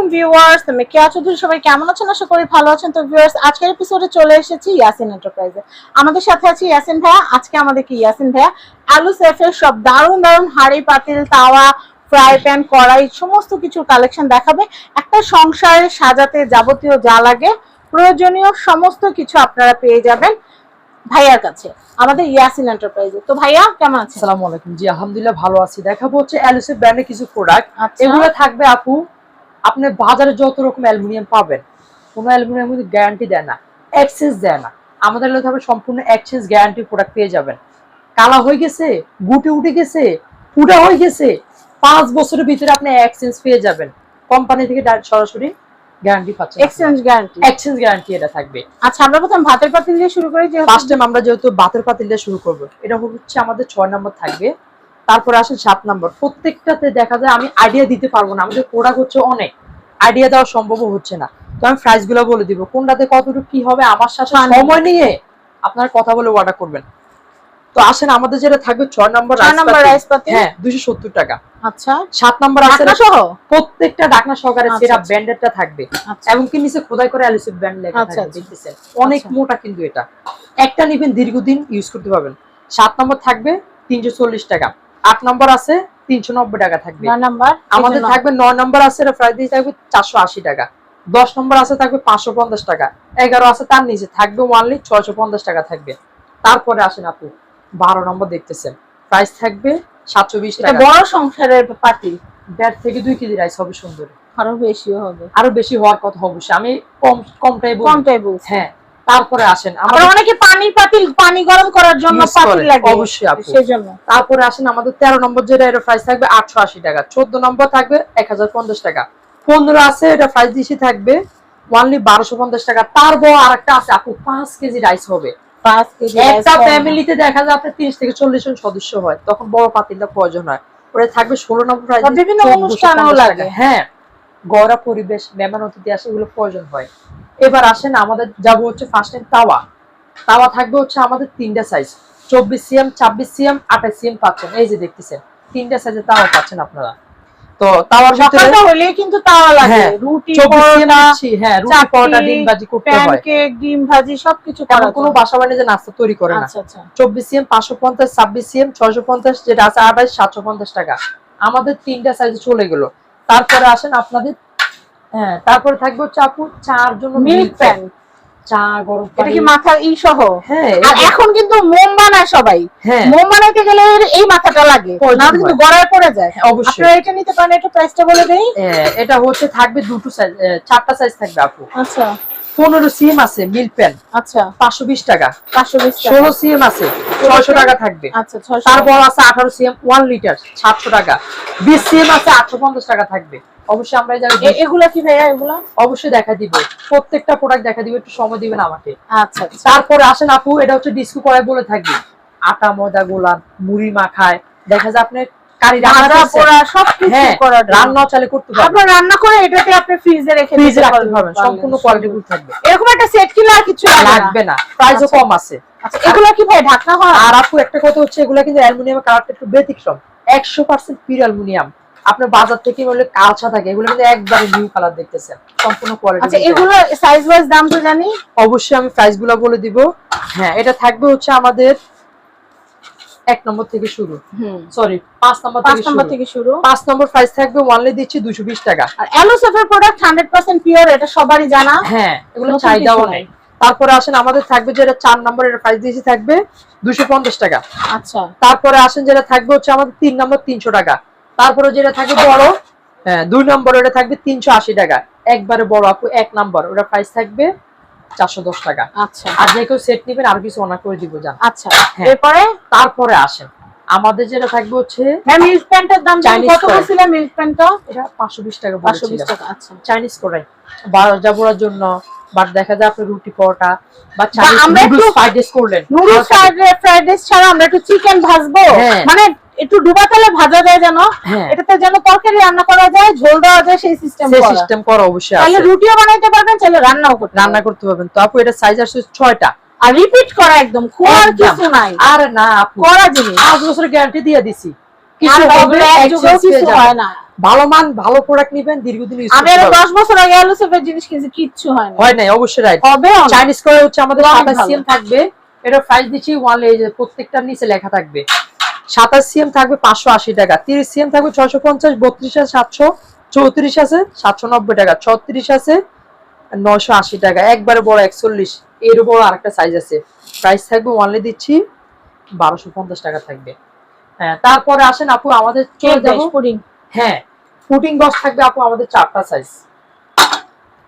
আলাইকুম ভিউয়ার্স আমি কেয়া চৌধুরী সবাই কেমন আছেন? আশা করি ভালো আছেন। তো ভিউয়ার্স আজকের এপিসোডে চলে এসেছি ইয়াসিন এন্টারপ্রাইজে আমাদের সাথে আছে ইয়াসিন ভাইয়া। আজকে আমাদের কি ইয়াসিন ভাইয়া আলু সেফের সব দারুণ দারুণ হাঁড়ি পাতিল তাওয়া ফ্রাই প্যান কড়াই সমস্ত কিছুর কালেকশন দেখাবে। একটা সংসারে সাজাতে যাবতীয় যা লাগে প্রয়োজনীয় সমস্ত কিছু আপনারা পেয়ে যাবেন ভাইয়ার কাছে আমাদের ইয়াসিন এন্টারপ্রাইজে তো ভাইয়া কেমন আছেন? আসসালামু আলাইকুম। জি আলহামদুলিল্লাহ ভালো আছি। দেখাবো হচ্ছে অ্যালুসিভ ব্র্যান্ডের কিছু প্রোডাক্ট আচ্ছা। এগুলো থাকবে আপু আপনি বাজারে যত রকম অ্যালুমিনিয়াম পাবেন কোনো অ্যালুমিনিয়াম কিন্তু গ্যারান্টি দেয় না এক্সচেঞ্জ দেয় না। আমাদের থাকবে সম্পূর্ণ এক্সচেঞ্জ গ্যারান্টি প্রোডাক্ট পেয়ে যাবেন। কালা হয়ে গেছে গুটে উঠে গেছে ফুটা হয়ে গেছে পাঁচ বছরের ভিতরে আপনি এক্সচেঞ্জ পেয়ে যাবেন। কোম্পানি থেকে সরাসরি গ্যারান্টি পাচ্ছেন এক্সচেঞ্জ গ্যারান্টি এক্সচেঞ্জ গ্যারান্টি এটা থাকবে। আচ্ছা আমরা প্রথম ভাতের পাতিল দিয়ে শুরু করি যে ফার্স্ট টাইম আমরা যেহেতু বাতের পাতিল দিয়ে শুরু করব এটা হচ্ছে আমাদের ছয় নম্বর থাকবে। তারপরে আসে সাত নম্বর। প্রত্যেকটাতে দেখা যায় আমি আইডিয়া দিতে পারব না। আমাদের প্রোডাক্ট হচ্ছে অনেক। আইডিয়া দেওয়া সম্ভব হচ্ছে না। তো আমি প্রাইসগুলো বলে দিব। কোনটাতে কতটুকু কি হবে আমার সাথে সময় নিয়ে আপনারা কথা বলে অর্ডার করবেন। তো আসেন আমাদের যেটা থাকবে ছয় নম্বর রাইস হ্যাঁ দুশো সত্তর টাকা। আচ্ছা। সাত নম্বর আছে সহ? প্রত্যেকটা ডাকনা সহকারে আচ্ছা, সেটা আচ্ছা। ব্র্যান্ডেডটা থাকবে। আচ্ছা। নিচে খোদাই করে অ্যালিসিভ ব্র্যান্ড লেখা থাকবে। দেখতেছেন? অনেক। মোটা কিন্তু এটা। একটা নিবেন দীর্ঘদিন ইউজ করতে পারবেন। সাত নম্বর থাকবে তিনশো চল্লিশ টাকা। আট নম্বর আছে তিনশো নব্বই টাকা থাকবে। নাম্বার আমাদের থাকবে নয় নম্বর আছে দিয়ে থাকবে চারশো আশি টাকা। দশ নম্বর আছে থাকবে পাঁচশো পঞ্চাশ টাকা। এগারো আছে তার নিচে থাকবে ওয়ানলি ছয়শো পঞ্চাশ টাকা থাকবে। তারপরে আসেন আপু বারো নম্বর দেখতেছেন। প্রাইস থাকবে সাতশো বিশ টাকা। বড় সংসারের পাতিল দেড় থেকে দুই কেজি রাইস হবে সুন্দর। আরও বেশি হবে। আরও বেশি হওয়ার কথা অবশ্যই। আমি কম কমটাই কমটাই বলছি। হ্যাঁ তারপরে আসেন। আমাদের অনেকে পানি পাতিল পানি গরম করার জন্য পাতিল লাগে। অবশ্যই তারপরে আসেন আমাদের তেরো নম্বর যেটা এটা প্রাইস থাকবে আটশো আশি টাকা। চোদ্দ নম্বর থাকবে এক হাজার পঞ্চাশ টাকা। পনেরো আছে এটা প্রাইস দিশি থাকবে বারোশো পঞ্চাশ টাকা। তার বড় আর একটা আছে আপু পাঁচ কেজি রাইস হবে। একটা ফ্যামিলিতে দেখা যায় আপনার তিরিশ থেকে চল্লিশ জন সদস্য হয় তখন বড় পাতিলটা প্রয়োজন হয়। ওটা থাকবে ষোলো নম্বর প্রাইস বিভিন্ন অনুষ্ঠানেও লাগে। হ্যাঁ। গড়া পরিবেশ মেহমান অতিথি আসে এগুলো প্রয়োজন হয়। এবার আসেন আমাদের যাব হচ্ছে ফার্স্ট টাইম তাওয়া। তাওয়া থাকবে হচ্ছে আমাদের তিনটা সাইজ চব্বিশ সিএম ছাব্বিশ সিএম আঠাশ সিএম পাচ্ছেন। এই যে দেখতেছেন তিনটা সাইজে তাওয়া পাচ্ছেন আপনারা। তো তাওয়ার ভিতরে হলেই কিন্তু তাওয়া লাগে। হ্যাঁ, রুটি পরোটা হ্যাঁ রুটি পরোটা ডিম ভাজি করতে হয়। প্যানকেক ডিম ভাজি সবকিছু করা কোনো বাসা বাড়িতে নাস্তা তৈরি করে না। আচ্ছা আচ্ছা। চব্বিশ সিএম পাঁচশো পঞ্চাশ ছাব্বিশ সিএম ছয়শো পঞ্চাশ যেটা আছে আঠাশ সাতশো পঞ্চাশ টাকা। আমাদের তিনটা সাইজে চলে গেল। তারপরে আসেন আপনাদের হ্যাঁ তারপরে থাকবে হচ্ছে আপু চার জন্য মিল্ক প্যান চা গরম এটা কি মাথার ই সহ? হ্যাঁ আর এখন কিন্তু মোম বানায় সবাই। হ্যাঁ। মোম বানাইতে গেলে এই মাথাটা লাগে না কিন্তু গড়ায় পড়ে যায়। হ্যাঁ, অবশ্যই। আপনারা এটা নিতে পারেন এটা প্রাইসটা বলে দেই। এটা হচ্ছে থাকবে দুটো সাইজ চারটা সাইজ থাকবে আপু। আচ্ছা। পনেরো সিএম আছে প্যান আচ্ছা। পাঁচশো বিশ টাকা। পাঁচশো বিশ ষোলো সিএম আছে ছয়শো টাকা থাকবে। আচ্ছা তারপর আছে আঠারো সিএম ওয়ান লিটার সাতশো টাকা। বিশ সিএম আছে আটশো পঞ্চাশ টাকা থাকবে। অবশ্যই আমরা জায়গায় এগুলা কি ভাইয়া এগুলা? অবশ্যই দেখা দিব। প্রত্যেকটা প্রোডাক্ট দেখা দিব একটু সময় দিবেন আমাকে। আচ্ছা আচ্ছা। তারপরে আসেন আপু এটা হচ্ছে ডিস্কো বলে থাকি। আটা ময়দা গোলান মুড়ি মাখায়। দেখা যায় আপনি কারি রান্না পোড়া হ্যাঁ। চালে করতে পারবেন। রান্না করে এটাতে আপনি ফ্রিজে রেখে ফ্রিজে রাখতে পারবেন। সম্পূর্ণ কোয়ালিটি। থাকবে। এরকম একটা সেট কিনা আর কিছু লাগবে না। প্রাইসও আচ্ছা। কম আছে। আচ্ছা এগুলো কি ভাই ঢাকনা হয়? আর আপু একটা কথা হচ্ছে এগুলো কিন্তু অ্যালুমিনিয়ামের কালারটা একটু ব্যতিক্রম। একশো পার্সেন্ট পিওর অ্যালুমিনিয়াম আপনার বাজার থেকে বলে কালচা থাকে এগুলো কিন্তু একবারে নিউ কালার দেখতেছেন সম্পূর্ণ কোয়ালিটি আচ্ছা এগুলো সাইজ ওয়াইজ দাম তো জানি। অবশ্যই আমি প্রাইসগুলো বলে দিব। হ্যাঁ এটা থাকবে হচ্ছে আমাদের এক নম্বর থেকে শুরু। সরি পাঁচ নম্বর পাঁচ নম্বর থেকে শুরু। পাঁচ নম্বর প্রাইস থাকবে ওয়ানলি দিচ্ছি দুশো বিশ টাকা। আর অ্যালোসেফের প্রোডাক্ট হান্ড্রেড পার্সেন্ট পিওর এটা সবারই জানা। হ্যাঁ এগুলো চাহিদাও নেই। তারপরে আসেন আমাদের থাকবে যেটা চার নম্বর এটা প্রাইস দিয়েছি থাকবে দুশো পঞ্চাশ টাকা। আচ্ছা। তারপরে আসেন যেটা থাকবে হচ্ছে আমাদের তিন নম্বর তিনশো টাকা। তারপরে যেটা থাকবে বড় হ্যাঁ দুই নম্বর এটা থাকবে তিনশো আশি টাকা। একবারে বড় আপু এক নম্বর ওটা প্রাইস থাকবে চারশো দশ টাকা। আচ্ছা। আর যে কেউ সেট নিবেন আর কিছু অনার করে দিব জান। আচ্ছা। হ্যাঁ। এরপরে তারপরে আসেন। আমাদের যেটা থাকবে হচ্ছে হ্যাঁ মিল্ক প্যান্টের দাম কত কড়াই। বলছিল মিল্ক প্যান্টটা এটা পাঁচশো বিশ টাকা পাঁচশো বিশ বলেছিলাম টাকা আচ্ছা। চাইনিজ কড়াই বাজা পোড়ার জন্য বাট দেখা যায় আপনি রুটি পরোটা বা আমরা একটু ফ্রাইড রাইস করলেন। নুডলস ফ্রাইড রাইস ছাড়া আমরা একটু চিকেন ভাজবো? হ্যাঁ। মানে একটু ডুবা তেলে ভাজা যায় যেন হ্যাঁ। এটাতে যেন তরকারি রান্না করা যায় ঝোল দেওয়া যায় সেই সিস্টেম সেই করা। সিস্টেম করা অবশ্যই তাহলে রুটিও বানাইতে পারবেন চাইলে রান্নাও করতে রান্না করতে পারবেন। তো আপু এটা সাইজ আসছে ছয়টা। আর রিপিট করা একদম খোয়ার একদম। কিছু নাই। আর না আপু করা জিনিস। পাঁচ বছরের গ্যারান্টি দিয়ে দিছি। কিছু হবে এগুলো এক যুগেও exchange পেয়ে কিছু হয় না। ভালো মান ভালো প্রোডাক্ট নিবেন দীর্ঘদিন ইউজ আমি আরও দশ বছর আগে আলু সেফের জিনিস কিনছি কিচ্ছু হয় না হয় নাই অবশ্যই রাইট হবে চাইনিজ করে হচ্ছে আমাদের ভালো। সিএম থাকবে। এটা প্রাইস দিচ্ছি ওয়ান প্রত্যেকটার নিচে লেখা থাকবে। সাতাশ সিএম থাকবে পাঁচশো আশি টাকা। তিরিশ সিএম থাকবে ছয়শো পঞ্চাশ বত্রিশ আছে সাতশো চৌত্রিশ আছে সাতশো নব্বই টাকা ছত্রিশ আছে নয়শো আশি টাকা। একবারে বড় একচল্লিশ এর বড় আরেকটা সাইজ আছে। প্রাইস থাকবে ওয়ানলি দিচ্ছি বারোশো পঞ্চাশ টাকা থাকবে। হ্যাঁ তারপরে আসেন আপু আমাদের চলে যাব। পুডিং। হ্যাঁ ফুটিং বক্স থাকবে আপু আমাদের চারটা সাইজ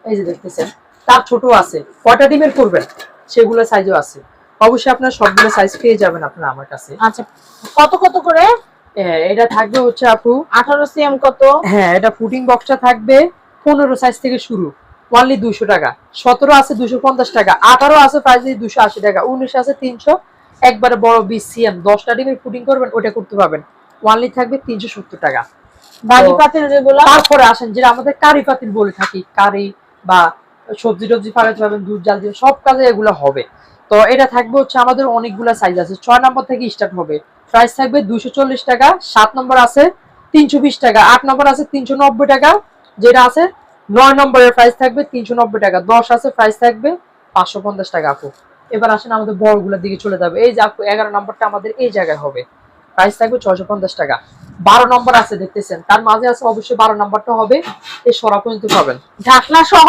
এই যে দেখতেছেন তার ছোট আছে। কয়টা ডিমের করবেন? সেগুলো সাইজও আছে। অবশ্যই আপনার সবগুলো সাইজ পেয়ে যাবেন আপনার আমার কাছে। আচ্ছা কত কত করে? হ্যাঁ এটা থাকবে হচ্ছে আপু আঠারো সিএম কত? হ্যাঁ এটা ফুটিং বক্সটা থাকবে পনেরো সাইজ থেকে শুরু। অনলি দুশো টাকা। সতেরো আছে দুশো পঞ্চাশ টাকা। আঠারো আছে প্রাইস দুশো আশি টাকা। উনিশ আছে তিনশো। একবারে বড় বিশ সিএম দশটা ডিমের ফুটিং করবেন ওটা করতে পারবেন। ওয়ানলি থাকবে তিনশো সত্তর টাকা। বাড়ি পাতিল যেগুলো? তারপরে আসেন যেটা আমাদের কারি পাতিল বলে থাকি কারি বা সবজি টবজি ফালাতে পারবেন দুধ জাল দিয়ে সব কাজে এগুলো হবে। তো এটা থাকবে হচ্ছে আমাদের অনেকগুলা সাইজ আছে। ছয় নম্বর থেকে স্টার্ট হবে। প্রাইস থাকবে চল্লিশ টাকা, সাত নম্বর আছে তিনশো বিশ টাকা, আট নম্বর আছে তিনশো নব্বই টাকা, যেটা আছে নয় নম্বরের প্রাইস থাকবে তিনশো নব্বই টাকা, দশ আছে প্রাইস থাকবে পাঁচশো পঞ্চাশ টাকা আপু। এবার আসেন আমাদের বড়গুলোর দিকে চলে যাবে। এই যে আপু, এগারো নম্বরটা আমাদের এই জায়গায় হবে। প্রাইস থাকবে ছয়শো পঞ্চাশ টাকা। বারো নম্বর আছে দেখতেছেন। তার মাঝে আছে অবশ্যই বারো নম্বরটা হবে। এই সরা পর্যন্ত পাবেন। ঢাকনা সহ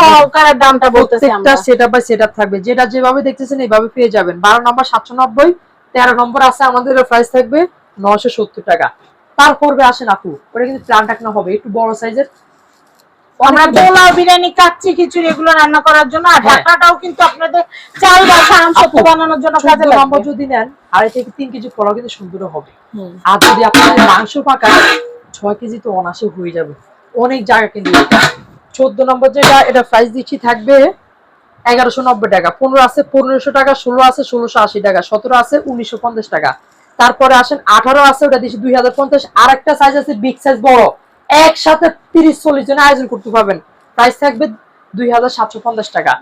দামটা বলতেছি আমরা। সেট আপ বাই সেট থাকবে। যেটা যেভাবে দেখতেছেন এইভাবে পেয়ে যাবেন। বারো নম্বর সাতশো নব্বই তেরো নম্বর আছে আমাদের প্রাইস থাকবে নশো সত্তর টাকা। তারপরে আসেন আপু ওটা কিন্তু প্লান ঢাকনা হবে একটু বড় সাইজের আমরা পোলাও বিরিয়ানি কাচ্চি খিচুড়ি এগুলো রান্না করার জন্য। আর হ্যাঁ। ঢাকনাটাও কিন্তু আপনাদের চাল বা সারাম সত্য বানানোর জন্য কাজে লাগবে। যদি নেন আড়াই থেকে তিন কেজি পোলাও কিন্তু সুন্দর হবে। আর যদি আপনাদের মাংস পাকা ছয় কেজি তো অনাসে হয়ে যাবে। অনেক জায়গা কিন্তু চোদ্দ নম্বর যেটা এটা প্রাইস দিচ্ছি থাকবে এগারোশো নব্বই টাকা। পনেরো আছে পনেরোশো টাকা ষোলো আছে ষোলোশো আশি টাকা সতেরো আছে উনিশশো পঞ্চাশ টাকা। তারপরে আসেন আঠারো আছে ওটা দিচ্ছি দুই হাজার পঞ্চাশ। আর একটা সাইজ আছে বিগ সাইজ বড়। একসাথে তিরিশ চল্লিশ জন আয়োজন করতে পারবেন। প্রাইস থাকবে দুই হাজার সাতশো পঞ্চাশ টাকা।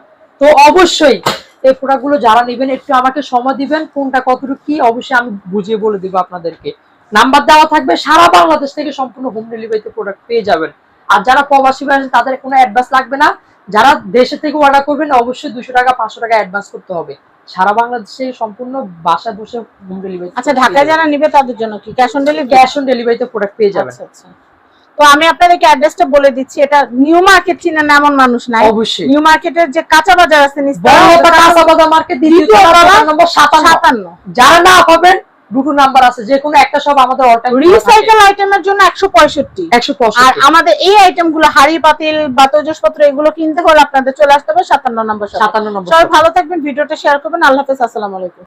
তো অবশ্যই এই প্রোডাক্টগুলো যারা নেবেন একটু আমাকে সময় দিবেন কোনটা কতটুকু কি অবশ্যই আমি বুঝিয়ে বলে দিব আপনাদেরকে। নাম্বার দেওয়া থাকবে সারা বাংলাদেশ থেকে সম্পূর্ণ হোম ডেলিভারিতে প্রোডাক্ট পেয়ে যাবেন। আর যারা প্রবাসী আছেন তাদের কোনো অ্যাডভান্স লাগবে না। যারা দেশে থেকে অর্ডার করবেন অবশ্যই দুশো টাকা পাঁচশো টাকা অ্যাডভান্স করতে হবে। সারা বাংলাদেশে সম্পূর্ণ বাসায় বসে হোম ডেলিভারি আচ্ছা ঢাকায় যারা নিবে তাদের জন্য কি? Cash on delivery cash on ডেলিভারিতে প্রোডাক্ট পেয়ে যাবেন। আচ্ছা আচ্ছা। তো আমি আপনাদেরকে অ্যাড্রেসটা বলে দিচ্ছি এটা নিউ মার্কেট চিনেন এমন মানুষ নাই। অবশ্যই। নিউ মার্কেটের যে কাঁচা বাজার আছে কাঁচা বাজার মার্কেট নম্বর সাতান্ন। সাতান্ন। যারা না পাবেন দুটো নাম্বার আছে যে কোনো একটা সব আমাদের অল টাইম রিসাইকেল আইটেমের জন্য একশো পঁয়ষট্টি। একশো আর আমাদের এই আইটেমগুলো হাড়ি পাতিল বা তৈজসপত্র এগুলো কিনতে হলে আপনাদের চলে আসতে হবে সাতান্ন নম্বর শপে। সাতান্ন নম্বর সবাই ভালো থাকবেন ভিডিওটা শেয়ার করবেন। আল্লাহ হাফেজ আসসালামু আলাইকুম।